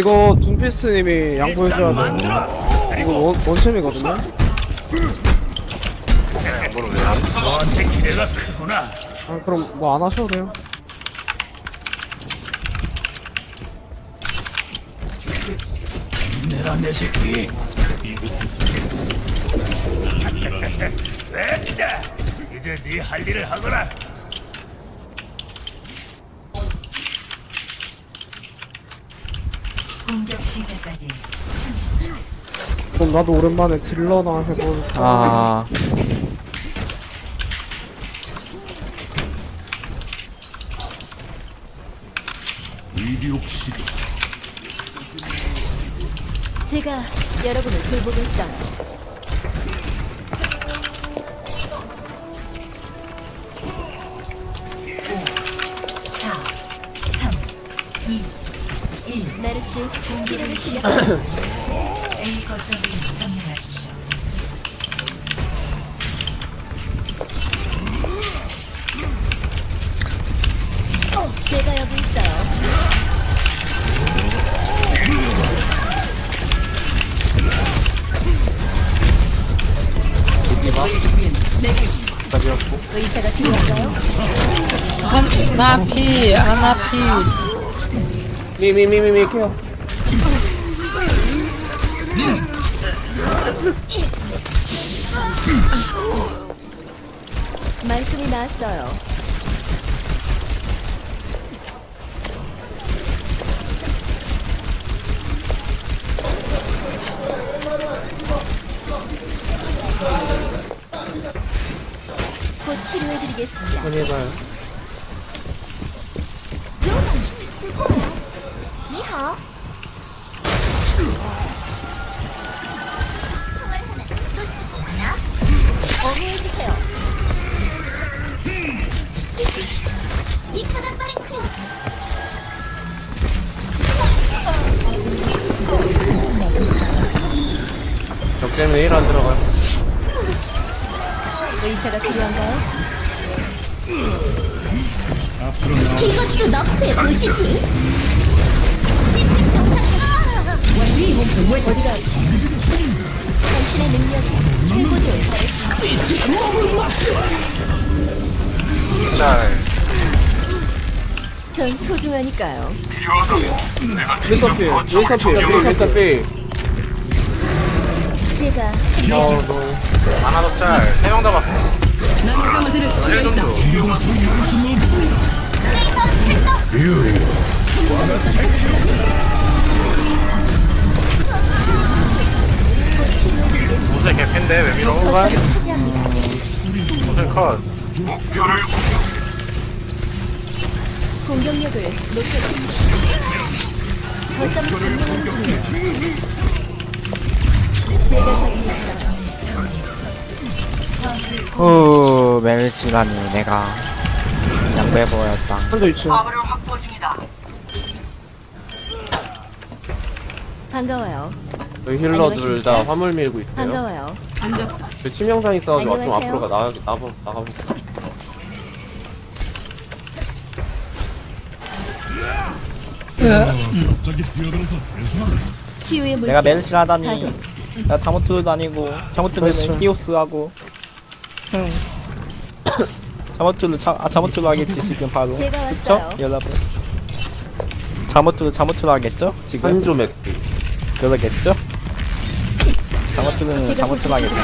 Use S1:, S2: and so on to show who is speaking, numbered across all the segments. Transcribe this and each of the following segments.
S1: 이거 둠피스님이 양보해줘야 돼. 이거 원, 원챔이거든요?
S2: 너한테 기대가 크구나.
S1: 아, 그럼 뭐 안 하셔도 돼요.
S2: 내라 내 새끼. 됐다. 이제 네 할 일을 하거라.
S3: 공격 시작까지 30초.
S1: 그럼 나도 오랜만에 딜러나 해볼까.
S4: 아
S3: 제가 여러분을 돌보겠어요. 오, 사, 삼, 이, 일. 메르시 치료를 시작합니다. A 거점을 점령하십시오. 어, 제가 여기 있어요. 의사가 필요한가요?
S4: 하나피 하나 피
S1: 미미미미미 케어.
S3: 말씀이 나왔어요. 곧 치료해드리겠습니다.
S1: 아니가요.
S5: 벽 때문에 1안 들어가요
S3: 의사가 필요한가요?
S6: 이것도 너프에 보시지.
S3: 어디가? 당신의 능력이 최고조에 달했습니다.
S5: 짤
S3: 전 소중하니까요.
S1: 윌서필, 윌서필, 윌서필.
S3: 제가
S5: 어, 너 하나 더짤 3명 잡았어 힐좀 줘.
S3: 곧 치료해드리겠습니다.
S5: 무쇠 개팬데 왜 밀어?
S3: 거점을 차지합니다.
S5: 무쇠 컷
S3: 공격 력을 높여줍니다. 거점을 점령하는 중입니다. 제가 있어요.
S4: 후 멜시라니 내가 양배 보였다
S1: 한조 2층.
S3: 반가워요.
S5: 저희 힐러들 다 화물 밀고 있어요
S3: 반가워요.
S5: 저 치명상 있어가지고 좀
S3: 안녕하세요.
S5: 앞으로 가 나가 나가 나가볼게
S3: 치유의 물.
S4: 내가 멜시라다니
S3: 가동.
S4: 나 자모트도 아니고 자모트는
S1: 그렇죠.
S4: 히오스 하고 흠 자모트를 자, 아 자모트로 하겠지 지금 바로
S3: 제가
S4: 그쵸?
S3: 왔어요.
S4: 여러분 자모트로 자모트로 하겠죠? 지금
S5: 한조 맥기
S4: 그러겠죠? 자모트는
S3: 제가
S4: 자모트로 하겠죠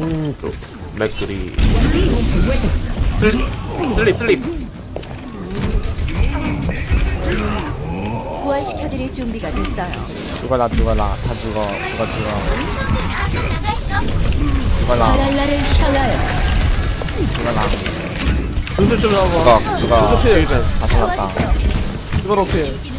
S5: 한조 맥그리 슬립 슬립. 슬립
S3: 부활시켜드릴 준비가 됐어요.
S4: 죽어라 죽어라. 다 죽어. 죽어 죽어. 죽어라.
S3: 바랄라를 향하여.
S4: 죽어라.
S1: 분수 좀 잡아.
S4: 죽어. 죽어
S1: 윌서필.
S4: 다. 죽었다
S1: 필.
S3: 곧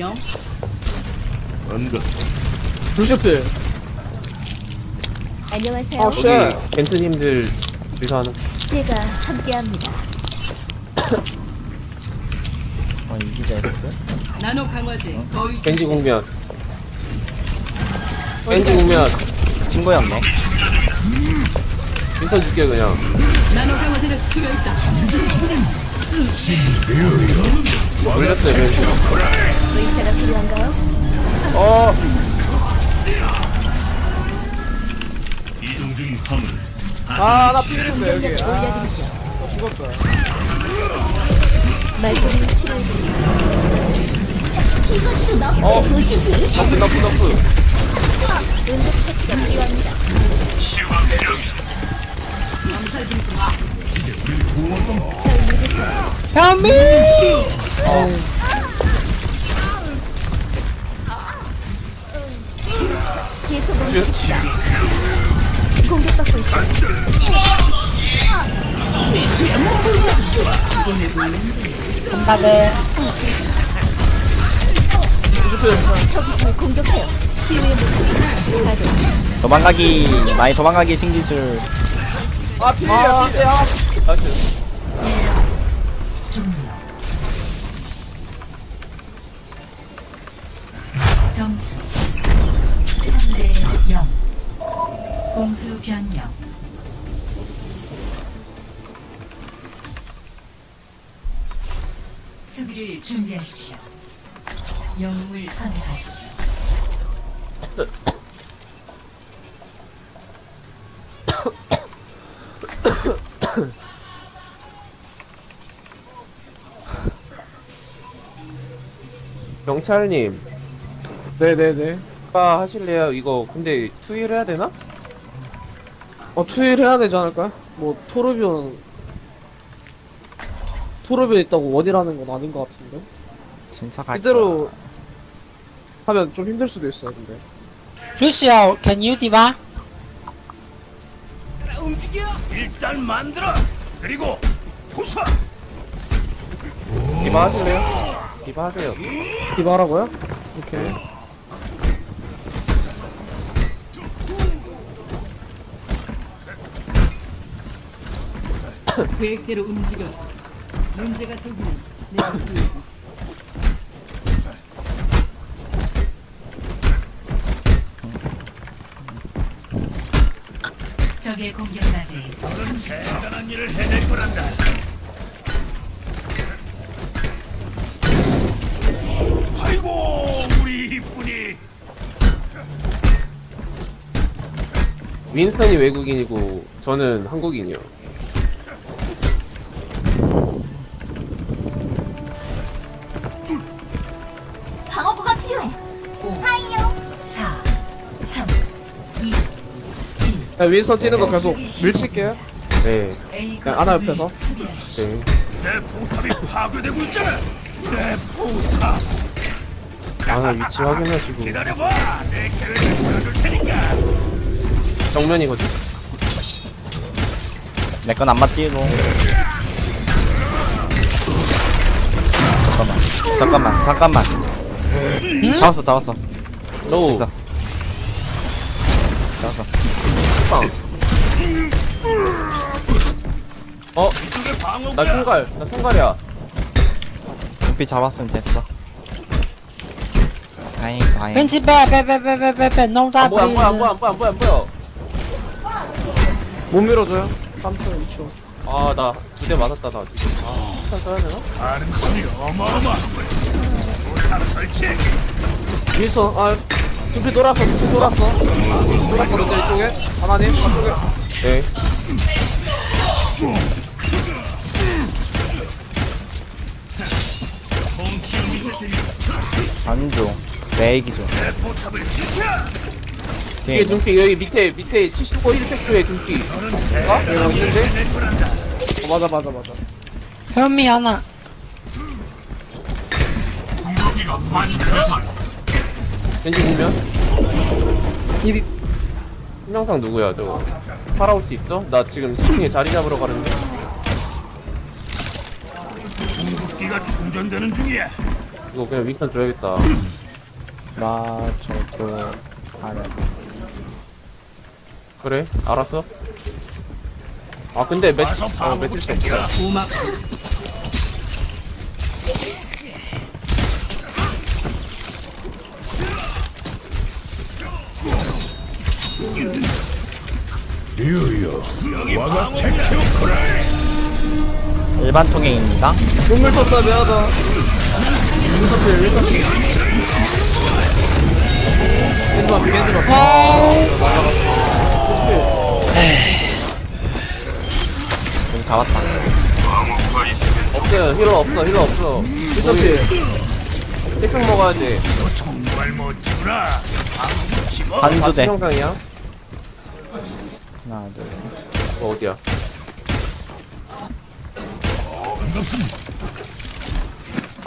S7: 안녕.
S1: 루시필.
S3: 안녕하세요.
S1: 어, 씨.
S5: 여기 겐트님들 리사하는
S3: 제가 함께합니다.
S4: 어 이기자 했어
S7: 나노 강화제 거의
S5: 겐지 공면 겐지 공면
S4: 친구였네
S5: 인선 줄게 그냥
S7: 나노 강화제는 필요 있다.
S5: 올렸어요 겐지
S3: 의사가 필요한가요?
S5: 어
S2: 이동 중인 화물.
S1: 아나 피는데 여기 아
S3: 올려드리죠.
S1: 나 죽었다
S3: 말끔히 치료해드립니다.
S6: 이것도 너프의
S1: 어.
S6: 도시지.
S5: 너프 너프 너프
S3: 응급 처치가 필요합니다.
S4: 현미
S3: 계속. 공격받고. 적이 공격해요. 치유의.
S4: 도망가기 많이 도망가기 신기술
S1: 아 피야 피야
S5: 나이스.
S8: 점수 3대 0 공수 변경 수비를 준비하십시오. 영웅을 선택하십시오
S5: 경찰님
S1: 네네네
S5: 아 하실래요 이거 근데 투일 해야 되나?
S1: 어 투일 해야 되지 않을까? 뭐 토르비온 토르비온 있다고 원이라는 건 아닌 것 같은데
S4: 진짜 갈
S1: 이대로 하면 좀 힘들 수도 있어요 근데
S9: Lucio, can you diva?
S2: 일단 만들어. 그리고 부숴.
S5: 디바 하실래요? 디바 하세요
S1: 디바 하라고요? 오케이
S7: 계획대로 움직여. 문제가 생기면 내가.
S8: 적의 공격까지
S2: 대단한 일을 해낼 거란다. 아이고 우리 이쁜이.
S5: 윈선이 외국인이고 저는 한국인이요
S6: 방어구가 필요해.
S8: 5
S6: 하이요.
S8: 4 3 2
S1: 야, 윈선 뛰는 거 계속 밀칠게요
S5: 네,
S8: A
S1: 그냥 아나 옆에서
S8: 수비하십시오
S5: 네.
S2: 내 포탑이 파괴되고 있잖아. 내 포탑.
S5: 아나 위치 확인하시고
S2: 기다려봐. 내.
S5: 정면이거든
S4: 내 건 안 맞지로 잠깐만 잠깐만 잠깐만 잡았어 잡았어
S5: 노우
S4: 있어. 잡았어
S5: 빵. 어?
S2: 방어.
S5: 나 총갈 나 총갈이야
S4: 눈빛 잡았으면 됐어 다행 다행
S9: Benji, bad, bad, bad, bad, bad, bad, bad. No
S5: 안
S9: that,
S5: 보여 안 보여 안 보여. 안 보여 안 보여 안 보여
S1: 못 밀어줘요? 3초 2초
S5: 아나 두 대 맞았다 나 지금. 아. 폭탄 써야 되나?
S1: 윈선 아 두피 돌았어 두피 돌았어. 돌았거든요 이쪽에? 하나님 저쪽에?
S5: 네.
S4: 전중 매기
S2: 중내 포탑을 지켜.
S5: 뒤에 눈빛 여기 밑에 밑에 75 힐팩트에 눈빛 어? 여기 있는데?
S1: 어, 맞아 맞아 맞아
S9: me, Anna.
S5: 왠지 보면
S1: 힐이
S5: 신영상 누구야 저거 살아올 수 있어? 나 지금 2층에 자리 잡으러 가는데
S2: 궁극기가 충전되는 중이야.
S5: 이거 그냥 윈선 줘야겠다
S4: 나 저도 아래
S5: 그래? 알았어? 아 근데 매, 어, 매트리스
S2: 챙겨라.
S5: 없어
S7: 고맙고
S2: 유유 와가 체크쿠라.
S4: 일반 통행입니다.
S1: 눈물 떴다 미안하다 윈터필 윈 피 겐지만
S4: 좀 잡았다.
S5: 없어요 힐러 없어 힐러 없어
S1: 윈터필
S5: 택평 먹어야 돼
S2: 정말 멋지구나 집어
S4: 한두 대.
S5: 형상이야
S4: 하나, 둘.
S5: 어, 어디야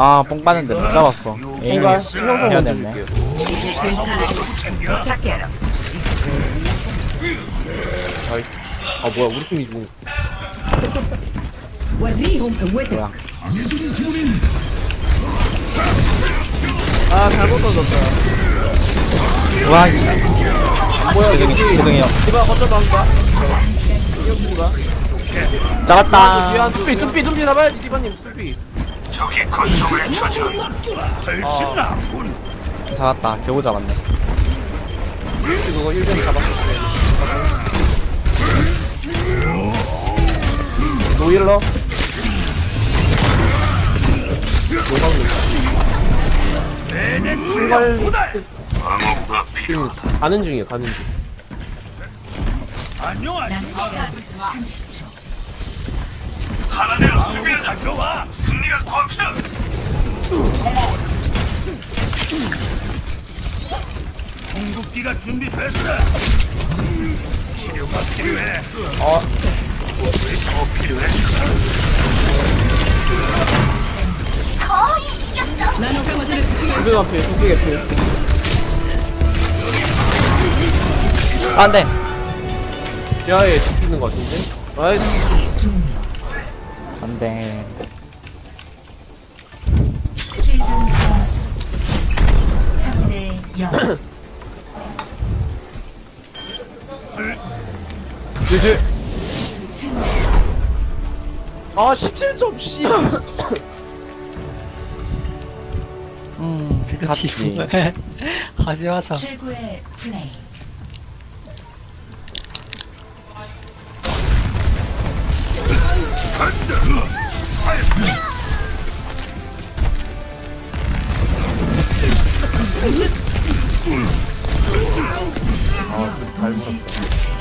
S4: 아, 뽕 빠는데 못 잡았어. 에임이 신경쓰면 됐네.
S5: 나이스. 아, 뭐야, 우리 팀이 죽은.
S4: 뭐야.
S1: 아 잘못 던졌다
S4: 와, 이
S5: 뭐야, 이게
S4: 죄송해요.
S1: 이거 어쩔 방법.
S4: 잡았다.
S1: 뚜삐 뚜삐 뚜삐 잡아야지 디바님 뚜삐
S2: 저기 건성을 쳐줘 훨씬 나쁜
S4: 잡았다. 겨우 잡았네.
S1: 그거 1점 잡았어.
S5: 노일러?
S2: 내내 출발보다 방어구가 필요
S5: 가는 중이에요 가는 중.
S8: 시간 30초.
S2: 하나대로 수비를 가져와 승리가 컵이다 궁극기가 준비됐어 치료가 필요해 어? 왜더 필요해?
S6: 거의 이겼어.
S1: 뚜삐 앞에 뚜삐 앞에
S4: 안 돼.
S5: 지하에 잡히는 거 같은데
S1: 나이스
S4: 안 돼.
S8: 최종 점수 3대 0.
S1: 유지
S8: 승리.
S1: 아 17점 씨
S4: 음, 같이.
S9: 하지 마서.
S8: 최고의 플레이. 아, 닮았다.